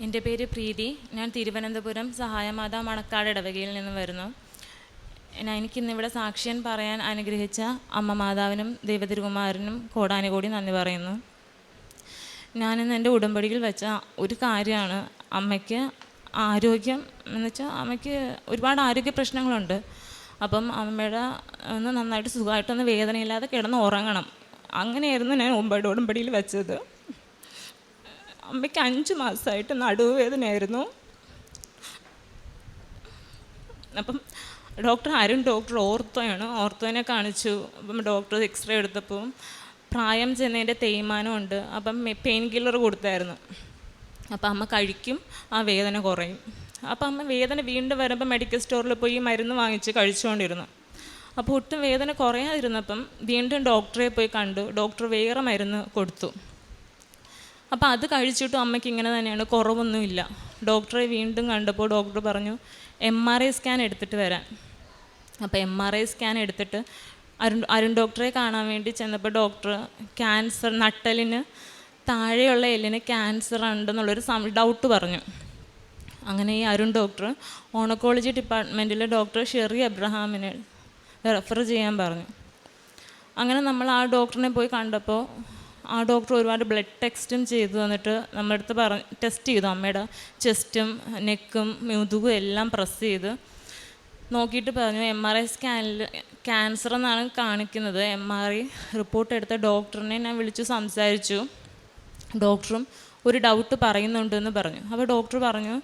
എന്റെ പേര് പ്രീതി. ഞാൻ തിരുവനന്തപുരം സഹായമാത മണക്കാട് ഇടവകയിൽ നിന്ന് വരുന്നു. എനിക്കിന്നിവിടെ സാക്ഷ്യം പറയാൻ അനുഗ്രഹിച്ച അമ്മ മാതാവിനും ദൈവതിരുകുമാരനും കോടാനുകൂടി നന്ദി പറയുന്നു. ഞാനിന്ന് എന്റെ ഉടമ്പടിയിൽ വെച്ച ഒരു കാര്യമാണ് അമ്മയ്ക്ക് ആരോഗ്യം എന്ന് വെച്ചാൽ അമ്മയ്ക്ക് ഒരുപാട് ആരോഗ്യ പ്രശ്നങ്ങളുണ്ട്. അപ്പം അമ്മയുടെ ഒന്ന് നന്നായിട്ട് സുഖമായിട്ടൊന്ന് വേദനയില്ലാതെ കിടന്ന് ഉറങ്ങണം. അങ്ങനെയായിരുന്നു ഞാൻ ഉടമ്പടിയിൽ വെച്ചത്. അമ്മയ്ക്ക് അഞ്ച് മാസമായിട്ട് നടുവേദനയായിരുന്നു. അപ്പം ഡോക്ടർ ആരും ഡോക്ടർ ഓർത്തോയാണ് ഓർത്തോനെ കാണിച്ചു. അപ്പം ഡോക്ടർ എക്സ്റേ എടുത്തപ്പോൾ പ്രായം ചെന്നതിന്റെ തേയ്മാനമുണ്ട്. അപ്പം പെയിൻ കില്ലർ കൊടുത്തായിരുന്നു. അപ്പം അമ്മ കഴിക്കും ആ വേദന കുറയും. അപ്പം അമ്മ വേദന വീണ്ടും വരുമ്പോൾ മെഡിക്കൽ സ്റ്റോറിൽ പോയി മരുന്ന് വാങ്ങിച്ച് കഴിച്ചുകൊണ്ടിരുന്നു. അപ്പോൾ ഒട്ടും വേദന കുറയാതിരുന്നപ്പം വീണ്ടും ഡോക്ടറെ പോയി കണ്ടു. ഡോക്ടർ വേറെ മരുന്ന് കൊടുത്തു. അപ്പോൾ അത് കഴിച്ചിട്ടും അമ്മയ്ക്ക് ഇങ്ങനെ തന്നെയാണ്. കുറവൊന്നുമില്ല. ഡോക്ടറെ വീണ്ടും കണ്ടപ്പോൾ ഡോക്ടർ പറഞ്ഞു എം ആർ ഐ സ്കാൻ എടുത്തിട്ട് വരാൻ. അപ്പോൾ എം ആർ ഐ സ്കാൻ എടുത്തിട്ട് അരുൺ അരുൺ ഡോക്ടറെ കാണാൻ വേണ്ടി ചെന്നപ്പോൾ ഡോക്ടർ ക്യാൻസർ നട്ടലിന് താഴെയുള്ള എല്ലിന് ക്യാൻസർ ഉണ്ടെന്നുള്ളൊരു സം ഡൗട്ട് പറഞ്ഞു. അങ്ങനെ ഈ അരുൺ ഡോക്ടർ ഓണക്കോളജി ഡിപ്പാർട്ട്മെന്റിലെ ഡോക്ടർ ഷെറി അബ്രഹാമിനെ റെഫർ ചെയ്യാൻ പറഞ്ഞു. അങ്ങനെ നമ്മൾ ആ ഡോക്ടറിനെ പോയി കണ്ടപ്പോൾ ആ ഡോക്ടർ ഒരുപാട് ബ്ലഡ് ടെസ്റ്റും ചെയ്തു തന്നിട്ട് നമ്മുടെ അടുത്ത് പറ ടെസ്റ്റ് ചെയ്തു. അമ്മയുടെ ചെസ്റ്റും നെക്കും മുതുകും എല്ലാം പ്രസ് ചെയ്ത് നോക്കിയിട്ട് പറഞ്ഞു എം ആർ ഐ സ്കാനിൽ ക്യാൻസർ എന്നാണ് കാണിക്കുന്നത്. എം ആർ ഐ റിപ്പോർട്ട് എടുത്ത ഡോക്ടറിനെ ഞാൻ വിളിച്ചു സംസാരിച്ചു. ഡോക്ടറും ഒരു ഡൗട്ട് പറയുന്നുണ്ടെന്ന് പറഞ്ഞു. അപ്പോൾ ഡോക്ടർ പറഞ്ഞു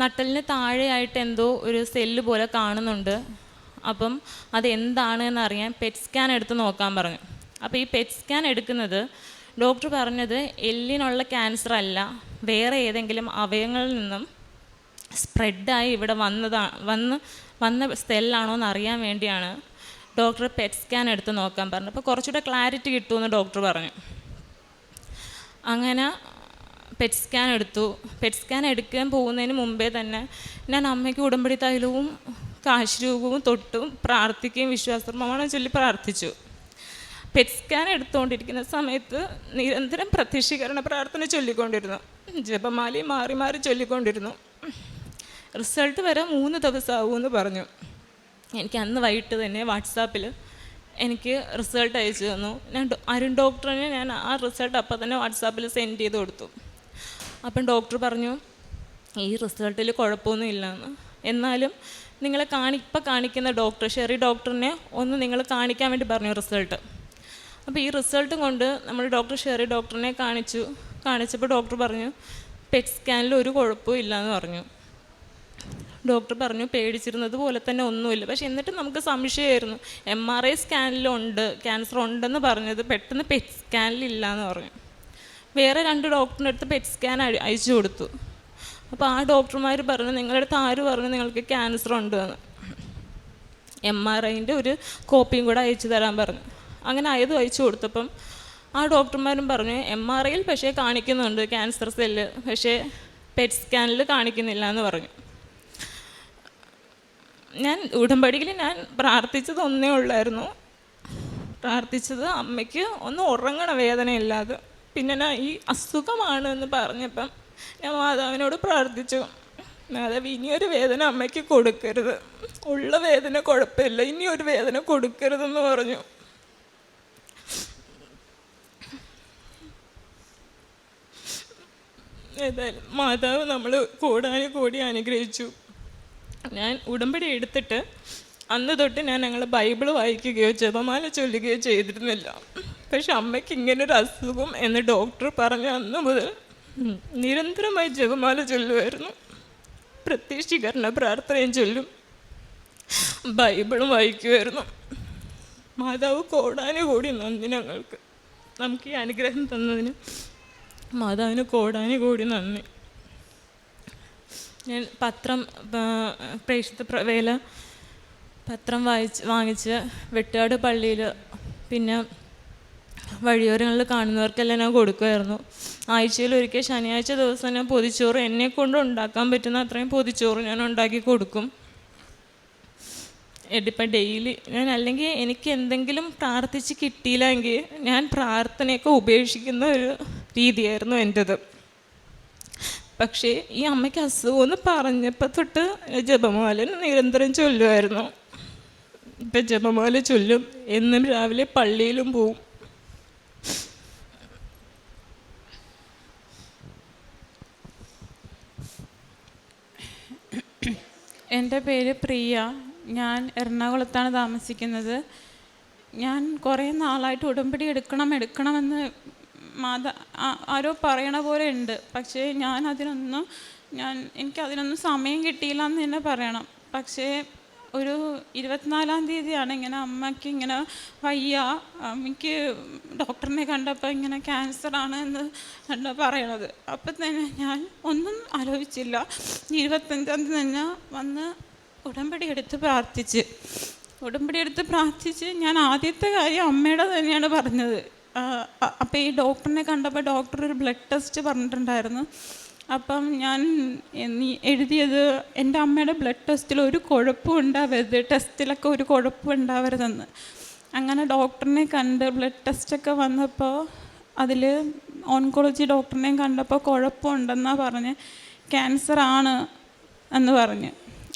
നട്ടലിന് താഴെയായിട്ട് എന്തോ ഒരു സെല്ല് പോലെ കാണുന്നുണ്ട്. അപ്പം അത് എന്താണ് എന്നറിയാൻ പെറ്റ് സ്കാൻ എടുത്ത് നോക്കാൻ പറഞ്ഞു. അപ്പോൾ ഈ പെറ്റ് സ്കാൻ എടുക്കുന്നത് ഡോക്ടർ പറഞ്ഞത് എല്ലിനുള്ള ക്യാൻസർ അല്ല വേറെ ഏതെങ്കിലും അവയവങ്ങളിൽ നിന്നും സ്പ്രെഡായി ഇവിടെ വന്നതാ വന്ന് വന്ന സെല്ലാണോ എന്ന് അറിയാൻ വേണ്ടിയാണ് ഡോക്ടർ പെറ്റ് സ്കാൻ എടുത്ത് നോക്കാൻ പറഞ്ഞു അപ്പോൾ കുറച്ചുകൂടെ ക്ലാരിറ്റി കിട്ടുമെന്ന് ഡോക്ടർ പറഞ്ഞു. അങ്ങനെ പെറ്റ് സ്കാൻ എടുത്തു. പെറ്റ് സ്കാൻ എടുക്കാൻ പോകുന്നതിന് മുമ്പേ തന്നെ ഞാൻ അമ്മയ്ക്ക് ഉടമ്പടി തൈലവും കാശ് രൂപവും തൊട്ടും പ്രാർത്ഥിക്കുകയും വിശ്വാസപ്രമാണം ചൊല്ലി പ്രാർത്ഥിച്ചു. പെറ്റ് സ്കാൻ എടുത്തുകൊണ്ടിരിക്കുന്ന സമയത്ത് നിരന്തരം പ്രത്യക്ഷീകരണ പ്രാർത്ഥന ചൊല്ലിക്കൊണ്ടിരുന്നു. ജപമാലി മാറി മാറി ചൊല്ലിക്കൊണ്ടിരുന്നു. റിസൾട്ട് വരാൻ മൂന്ന് എന്ന് പറഞ്ഞു. എനിക്ക് അന്ന് വൈകിട്ട് തന്നെ വാട്സാപ്പിൽ എനിക്ക് റിസൾട്ട് അയച്ചു തന്നു. ഞാൻ അരുൺ ഡോക്ടറിന് ഞാൻ ആ റിസൾട്ട് അപ്പം തന്നെ വാട്സാപ്പിൽ സെൻഡ് ചെയ്ത് കൊടുത്തു. അപ്പം ഡോക്ടർ പറഞ്ഞു ഈ റിസൾട്ടിൽ കുഴപ്പമൊന്നും എന്ന് എന്നാലും നിങ്ങളെ കാണി ഇപ്പം കാണിക്കുന്ന ഡോക്ടർ ഷെറി ഡോക്ടറിനെ ഒന്ന് നിങ്ങൾ കാണിക്കാൻ വേണ്ടി പറഞ്ഞു റിസൾട്ട്. അപ്പോൾ ഈ റിസൾട്ടും കൊണ്ട് നമ്മൾ ഡോക്ടർ ഷെറി ഡോക്ടറിനെ കാണിച്ചു. കാണിച്ചപ്പോൾ ഡോക്ടർ പറഞ്ഞു പെറ്റ് സ്കാനിൽ ഒരു കുഴപ്പവും ഇല്ലയെന്ന് പറഞ്ഞു. ഡോക്ടർ പറഞ്ഞു പേടിച്ചിരുന്നത് പോലെ തന്നെ ഒന്നുമില്ല. പക്ഷെ എന്നിട്ട് നമുക്ക് സംശയമായിരുന്നു എം ആർ ഐ സ്കാനിലുണ്ട് ക്യാൻസർ ഉണ്ടെന്ന് പറഞ്ഞത് പെട്ടെന്ന് പെറ്റ് സ്കാനിൽ ഇല്ല എന്ന് പറഞ്ഞു. വേറെ രണ്ട് ഡോക്ടറിന്റെ അടുത്ത് പെറ്റ് സ്കാൻ അയച്ചു കൊടുത്തു. അപ്പോൾ ആ ഡോക്ടർമാർ പറഞ്ഞു നിങ്ങളുടെ അടുത്ത് ആര് പറഞ്ഞു നിങ്ങൾക്ക് ക്യാൻസർ ഉണ്ട് എന്ന് എം ആർ ഐന്റെ ഒരു കോപ്പിയും കൂടെ അയച്ചു തരാൻ പറഞ്ഞു. അങ്ങനെ അയത് അയച്ചു കൊടുത്തപ്പം ആ ഡോക്ടർമാരും പറഞ്ഞു എം ആർ ഐയിൽ പക്ഷേ കാണിക്കുന്നുണ്ട് ക്യാൻസർ സെല്ല് പക്ഷേ പെറ്റ് സ്കാനിൽ കാണിക്കുന്നില്ല എന്ന് പറഞ്ഞു. ഞാൻ ഉടമ്പടിയിൽ ഞാൻ പ്രാർത്ഥിച്ചത് ഒന്നേ ഉള്ളായിരുന്നു. പ്രാർത്ഥിച്ചത് അമ്മയ്ക്ക് ഒന്ന് ഉറങ്ങണ വേദനയില്ലാതെ. പിന്നെ ഞാൻ ഈ അസുഖമാണ് എന്ന് പറഞ്ഞപ്പം ഞാൻ മാതാവിനോട് പ്രാർത്ഥിച്ചു മാതാവ് ഇനിയൊരു വേദന അമ്മയ്ക്ക് കൊടുക്കരുത്. ഉള്ള വേദന കുഴപ്പമില്ല ഇനിയൊരു വേദന കൊടുക്കരുതെന്ന് പറഞ്ഞു. ഏതായാലും മാതാവ് നമ്മൾ കൂടാനും കൂടി അനുഗ്രഹിച്ചു. ഞാൻ ഉടമ്പടി എടുത്തിട്ട് അന്ന് തൊട്ട് ഞാൻ ഞങ്ങൾ ബൈബിൾ വായിക്കുകയോ ജപമാല ചൊല്ലുകയോ ചെയ്തിരുന്നില്ല. പക്ഷെ അമ്മയ്ക്ക് ഇങ്ങനൊരു അസുഖം എന്ന് ഡോക്ടർ പറഞ്ഞ അന്ന് മുതൽ നിരന്തരമായി ജപമാല ചൊല്ലുമായിരുന്നു. പ്രത്യക്ഷീകരണ പ്രാർത്ഥനയും ചൊല്ലും. ബൈബിളും വായിക്കുമായിരുന്നു. മാതാവ് കോടാനുകൂടി നന്ദി ഞങ്ങൾക്ക്. നമുക്ക് ഈ അനുഗ്രഹം തന്നതിന് മാതാവിന് കോടാനു കൂടി നന്ദി. ഞാൻ പത്രം പ്രേക്ഷിത വേല പത്രം വായിച്ച് വാങ്ങിച്ച് വെട്ടുകാട് പള്ളിയിൽ പിന്നെ വഴിയോരങ്ങളിൽ കാണുന്നവർക്കെല്ലാം ഞാൻ കൊടുക്കുമായിരുന്നു ആഴ്ചയിൽ ഒരിക്കൽ ശനിയാഴ്ച ദിവസം ഞാൻ പൊതിച്ചോറ് എന്നെ കൊണ്ട് ഉണ്ടാക്കാൻ പറ്റുന്ന അത്രയും പൊതിച്ചോറ് ഞാൻ ഉണ്ടാക്കി കൊടുക്കും. ഇപ്പം ഡെയിലി ഞാൻ അല്ലെങ്കിൽ എനിക്ക് എന്തെങ്കിലും പ്രാർത്ഥിച്ച് കിട്ടിയില്ലെങ്കിൽ ഞാൻ പ്രാർത്ഥനയൊക്കെ ഉപേക്ഷിക്കുന്ന ഒരു രീതിയായിരുന്നു എന്റെത്. പക്ഷേ ഈ അമ്മയ്ക്ക് അസുഖമെന്ന് പറഞ്ഞപ്പോൾ തൊട്ട് ജപമാല നിരന്തരം ചൊല്ലുമായിരുന്നു. ഇപ്പം ജപമാല ചൊല്ലും എന്നും രാവിലെ പള്ളിയിലും പോവും. എന്റെ പേര് പ്രിയ. ഞാൻ എറണാകുളത്താണ് താമസിക്കുന്നത്. ഞാൻ കുറേ നാളായിട്ട് ഉടമ്പടി എടുക്കണം എടുക്കണമെന്ന് മാതാ ആരോ പറയണ പോലെ ഉണ്ട്. പക്ഷേ ഞാൻ അതിനൊന്നും ഞാൻ എനിക്ക് അതിനൊന്നും സമയം കിട്ടിയില്ല എന്ന് തന്നെ പറയണം. പക്ഷേ ഒരു ഇരുപത്തിനാലാം തീയതിയാണ് ഇങ്ങനെ അമ്മയ്ക്ക് ഇങ്ങനെ വയ്യ. അമ്മയ്ക്ക് ഡോക്ടറിനെ കണ്ടപ്പോൾ ഇങ്ങനെ ക്യാൻസർ ആണ് എന്ന് കണ്ട പറയണത്. അപ്പം തന്നെ ഞാൻ ഒന്നും ആലോചിച്ചില്ല. ഇരുപത്തഞ്ചാം തീയതി തന്നെ വന്ന് ഉടമ്പടി എടുത്ത് പ്രാർത്ഥിച്ച്. ഉടമ്പടി എടുത്ത് പ്രാർത്ഥിച്ച് ഞാൻ ആദ്യത്തെ കാര്യം അമ്മയുടെ തന്നെയാണ് പറഞ്ഞത്. അപ്പോൾ ഈ ഡോക്ടറിനെ കണ്ടപ്പോൾ ഡോക്ടർ ഒരു ബ്ലഡ് ടെസ്റ്റ് പറഞ്ഞിട്ടുണ്ടായിരുന്നു. അപ്പം ഞാൻ നീ എഴുതിയത് എന്റെ അമ്മയുടെ ബ്ലഡ് ടെസ്റ്റിൽ ഒരു കുഴപ്പം ഉണ്ടാവരുത് ടെസ്റ്റിലൊക്കെ ഒരു കുഴപ്പം ഉണ്ടാവരുതെന്ന് അങ്ങനെ ഡോക്ടറിനെ കണ്ട് ബ്ലഡ് ടെസ്റ്റൊക്കെ വന്നപ്പോൾ അതിൽ ഓൺകോളജി ഡോക്ടറിനെയും കണ്ടപ്പോൾ കുഴപ്പമുണ്ടെന്നാണ് പറഞ്ഞ് ക്യാൻസർ ആണ് എന്ന് പറഞ്ഞ്.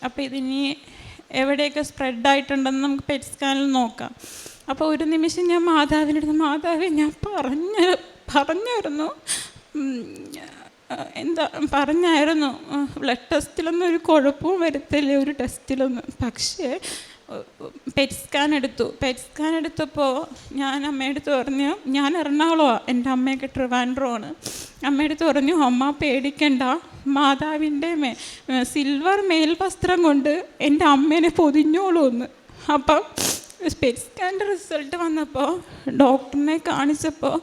അപ്പോൾ ഇതിനി എവിടെയൊക്കെ സ്പ്രെഡ് ആയിട്ടുണ്ടെന്ന് നമുക്ക് പെറ്റ് സ്കാനിൽ നോക്കാം. അപ്പോൾ ഒരു നിമിഷം ഞാൻ മാതാവിനടുത്ത് മാതാവ് ഞാൻ പറഞ്ഞ പറഞ്ഞായിരുന്നു. എന്താ പറഞ്ഞായിരുന്നു. ബ്ലഡ് ടെസ്റ്റിലൊന്നും ഒരു കുഴപ്പവും വരുത്തില്ല ഒരു ടെസ്റ്റിലൊന്നും. പക്ഷേ പെറ്റ് സ്കാൻ എടുത്തു. പെറ്റ് സ്കാൻ എടുത്തപ്പോൾ ഞാൻ അമ്മയടുത്ത് പറഞ്ഞു ഞാൻ എറണാകുളമാണ് എന്റെ അമ്മയൊക്കെ ട്രിവാൻഡ്രോ ആണ് അമ്മയടുത്ത് പറഞ്ഞു അമ്മ പേടിക്കണ്ട. മാതാവിന്റെ മേ സിൽവർ മേൽവസ്ത്രം കൊണ്ട് എന്റെ അമ്മേനെ പൊതിഞ്ഞോളൂ എന്ന്. അപ്പം സ്പെറ്റ് സ്കാന്റെ റിസൾട്ട് വന്നപ്പോൾ ഡോക്ടറിനെ കാണിച്ചപ്പോൾ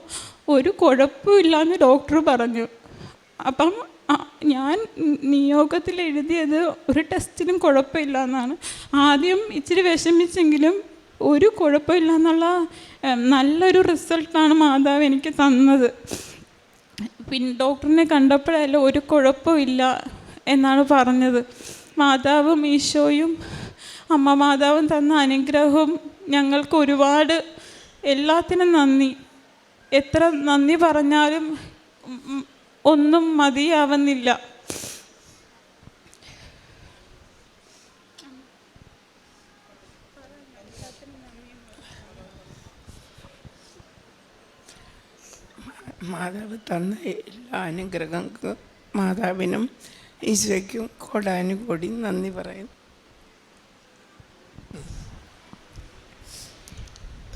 ഒരു കുഴപ്പമില്ല എന്ന് ഡോക്ടർ പറഞ്ഞു. അപ്പം ഞാൻ നിയോഗത്തിൽ എഴുതിയത് ഒരു ടെസ്റ്റിനും കുഴപ്പമില്ല എന്നാണ് ആദ്യം ഇച്ചിരി വിഷമിച്ചെങ്കിലും ഒരു കുഴപ്പമില്ല എന്നുള്ള നല്ലൊരു റിസൾട്ടാണ് മാതാവ് എനിക്ക് തന്നത്. പിന്നെ ഡോക്ടറിനെ കണ്ടപ്പോഴല്ല ഒരു കുഴപ്പമില്ല എന്നാണ് പറഞ്ഞത്. മാതാവും ഈശോയും അമ്മ മാതാവും തന്ന അനുഗ്രഹവും ഞങ്ങൾക്ക് ഒരുപാട്. എല്ലാത്തിനും നന്ദി. എത്ര നന്ദി പറഞ്ഞാലും ഒന്നും മതിയാവുന്നില്ല. മാതാവ് തന്ന എല്ലാ അനുഗ്രഹങ്ങൾക്കും മാതാവിനും ഈശോയ്ക്കും കോടാനുകോടി നന്ദി പറയുന്നു.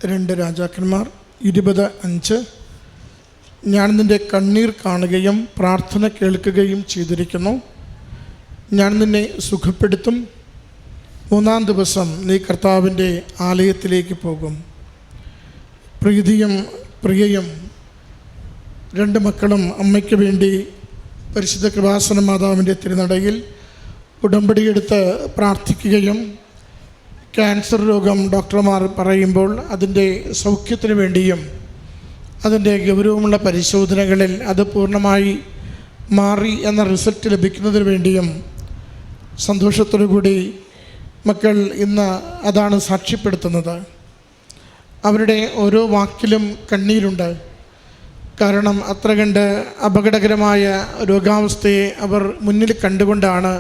രണ്ട് രാജാക്കന്മാർ ഇരുപത് അഞ്ച്. ഞാൻ നിന്റെ കണ്ണീർ കാണുകയും പ്രാർത്ഥന കേൾക്കുകയും ചെയ്തിരിക്കുന്നു. ഞാൻ നിന്നെ സുഖപ്പെടുത്തും. മൂന്നാം ദിവസം നീ കർത്താവിന്റെ ആലയത്തിലേക്ക് പോകും. പ്രീതിയും പ്രിയയും രണ്ട് മക്കളും അമ്മയ്ക്ക് വേണ്ടി പരിശുദ്ധ കൃപാസന മാതാവിന്റെ തിരുനടയിൽ ഉടമ്പടിയെടുത്ത് പ്രാർത്ഥിക്കുകയും ക്യാൻസർ രോഗം ഡോക്ടർമാർ പറയുമ്പോൾ അതിന്റെ സൗഖ്യത്തിന് വേണ്ടിയും അതിന്റെ ഗൗരവമുള്ള പരിശോധനകളിൽ അത് പൂർണമായി മാറി എന്ന റിസൾട്ട് ലഭിക്കുന്നതിന് വേണ്ടിയും സന്തോഷത്തോടു കൂടി മക്കൾ ഇന്ന് അതാണ് സാക്ഷ്യപ്പെടുത്തുന്നത്. അവരുടെ ഓരോ വാക്കിലും കണ്ണീരുണ്ട്. കാരണം അത്ര കണ്ട് അപകടകരമായ രോഗാവസ്ഥയെ അവർ മുന്നിൽ കണ്ടുകൊണ്ടാണ്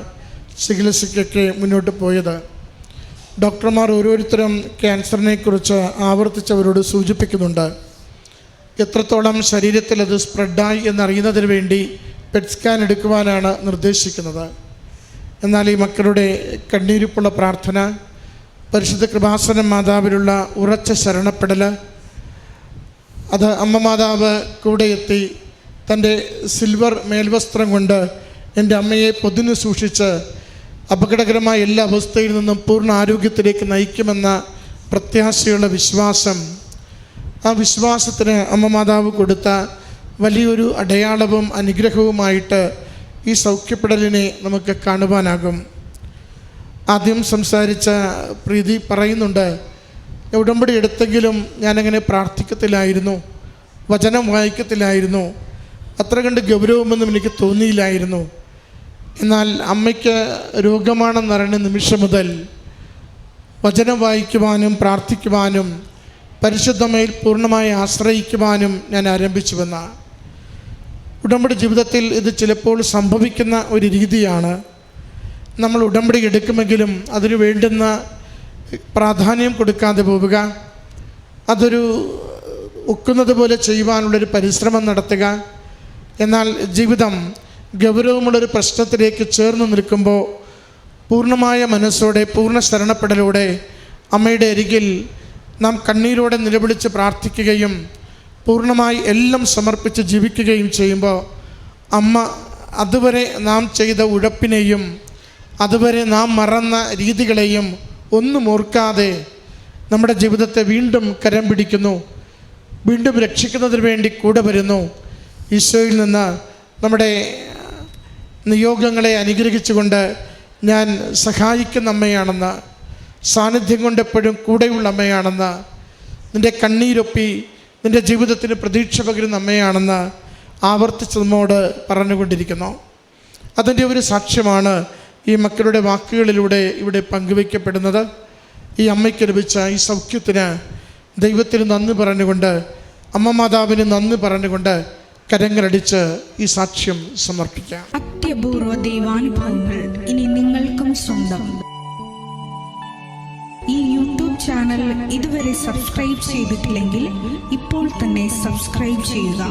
ചികിത്സയ്ക്കൊക്കെ മുന്നോട്ട് പോയത്. ഡോക്ടർമാർ ഓരോരുത്തരും ക്യാൻസറിനെ കുറിച്ച് ആവർത്തിച്ചവരോട് സൂചിപ്പിക്കുന്നുണ്ട്. എത്രത്തോളം ശരീരത്തിൽ അത് സ്പ്രെഡായി എന്നറിയുന്നതിന് വേണ്ടി പെറ്റ് സ്കാൻ എടുക്കുവാനാണ് നിർദ്ദേശിക്കുന്നത്. എന്നാൽ ഈ മക്കളുടെ കണ്ണീരിപ്പുള്ള പ്രാർത്ഥന പരിശുദ്ധ കൃപാസനം മാതാവിലുള്ള ഉറച്ച ശരണപ്പെടൽ അത് അമ്മ മാതാവ് കൂടെ എത്തി തന്റെ സിൽവർ മേൽവസ്ത്രം കൊണ്ട് എന്റെ അമ്മയെ പൊതിഞ്ഞു സൂക്ഷിച്ച് അപകടകരമായ എല്ലാ അവസ്ഥയിൽ നിന്നും പൂർണ ആരോഗ്യത്തിലേക്ക് നയിക്കുമെന്ന പ്രത്യാശയുള്ള വിശ്വാസം ആ വിശ്വാസത്തിന് അമ്മ മാതാവ് കൊടുത്ത വലിയൊരു അടയാളവും അനുഗ്രഹവുമായിട്ട് ഈ സൗഖ്യപ്പെടലിനെ നമുക്ക് കാണുവാനാകും. ആദ്യം സംസാരിച്ച പ്രീതി പറയുന്നുണ്ട് ഉടമ്പടി എടുത്തെങ്കിലും ഞാനങ്ങനെ പ്രാർത്ഥിക്കത്തില്ലായിരുന്നു. വചനം വായിക്കത്തില്ലായിരുന്നു. അത്ര കണ്ട് ഗൗരവമൊന്നും എനിക്ക് തോന്നിയില്ലായിരുന്നു. എന്നാൽ അമ്മയ്ക്ക് രോഗമാണെന്നറിയുന്ന നിമിഷം മുതൽ വചനം വായിക്കുവാനും പ്രാർത്ഥിക്കുവാനും പരിശുദ്ധമയിൽ പൂർണമായി ആശ്രയിക്കുവാനും ഞാൻ ആരംഭിച്ചു വന്ന. ഉടമ്പടി ജീവിതത്തിൽ ഇത് ചിലപ്പോൾ സംഭവിക്കുന്ന ഒരു രീതിയാണ്. നമ്മൾ ഉടമ്പടി എടുക്കുമെങ്കിലും അതിന് വേണ്ടുന്ന പ്രാധാന്യം കൊടുക്കാതെ പോവുക. അതൊരു ഒക്കുന്നത് പോലെ ചെയ്യുവാനുള്ളൊരു പരിശ്രമം നടത്തുക. എന്നാൽ ജീവിതം ഗൗരവമുള്ളൊരു പ്രശ്നത്തിലേക്ക് ചേർന്ന് നിൽക്കുമ്പോൾ പൂർണമായ മനസ്സോടെ പൂർണ ശരണപ്പെടലോടെ അമ്മയുടെ അരികിൽ നാം കണ്ണീരോടെ നിലവിളിച്ച് പ്രാർത്ഥിക്കുകയും പൂർണമായി എല്ലാം സമർപ്പിച്ച് ജീവിക്കുകയും ചെയ്യുമ്പോൾ അമ്മ അതുവരെ നാം ചെയ്ത ഉഴപ്പിനെയും അതുവരെ നാം മറന്ന രീതികളെയും ഒന്നും ഓർക്കാതെ നമ്മുടെ ജീവിതത്തെ വീണ്ടും കരം പിടിക്കുന്നു. വീണ്ടും രക്ഷിക്കുന്നതിന് വേണ്ടി കൂടെ വരുന്നു. ഈശോയിൽ നിന്ന് നമ്മുടെ നിയോഗങ്ങളെ അനുഗ്രഹിച്ചുകൊണ്ട് ഞാൻ സഹായിക്കുന്ന അമ്മയാണെന്ന് സാന്നിധ്യം കൊണ്ട് എപ്പോഴും കൂടെയുള്ള അമ്മയാണെന്ന് നിന്റെ കണ്ണീരൊപ്പി നിന്റെ ജീവിതത്തിന് പ്രതീക്ഷ പകരുന്ന അമ്മയാണെന്ന് ആവർത്തിച്ച് നമ്മോട് പറഞ്ഞുകൊണ്ടിരിക്കുന്നു. അതിന്റെ ഒരു സാക്ഷ്യമാണ് ഈ മക്കളുടെ വാക്കുകളിലൂടെ ഇവിടെ പങ്കുവയ്ക്കപ്പെടുന്നത് ഈ അമ്മയ്ക്ക് ലഭിച്ച ഈ സൗഖ്യത്തിന് ദൈവത്തിന് നന്ദി പറഞ്ഞുകൊണ്ട് അമ്മ മാതാവിന് നന്ദി പറഞ്ഞുകൊണ്ട് കരങ്ങളടിച്ച് ഈ സാക്ഷ്യം സമർപ്പിക്കാം. അത്യപൂർവ ദൈവാനുഭവങ്ങൾ ഇനി നിങ്ങൾക്കും സ്വന്തം. ഈ യൂട്യൂബ് ചാനൽ ഇതുവരെ സബ്സ്ക്രൈബ് ചെയ്തിട്ടില്ലെങ്കിൽ ഇപ്പോൾ തന്നെ സബ്സ്ക്രൈബ് ചെയ്യുക.